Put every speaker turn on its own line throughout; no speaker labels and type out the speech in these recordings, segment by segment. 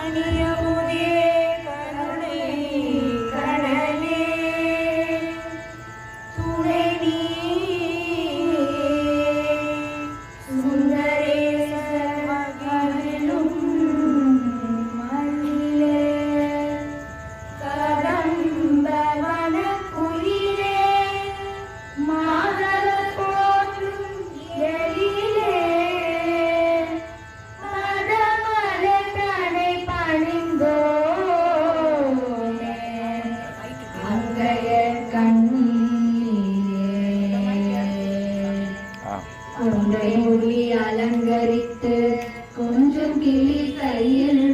I need you. ஒன்றை மொழி அலங்கரித்து கொஞ்சம் கிளி கையில்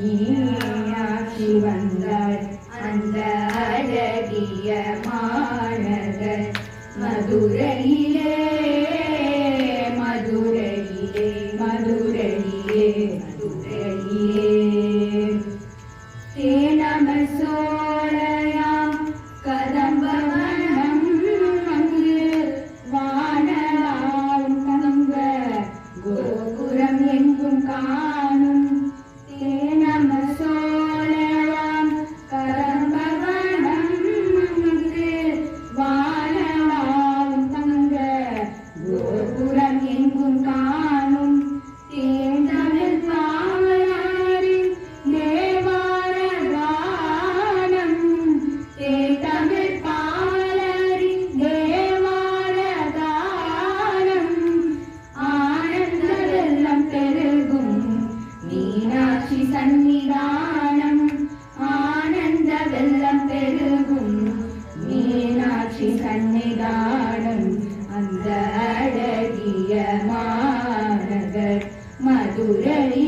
நீனாக்கி வந்தாள் அந்த அழகிய மாநகர் மதுரையில் Today.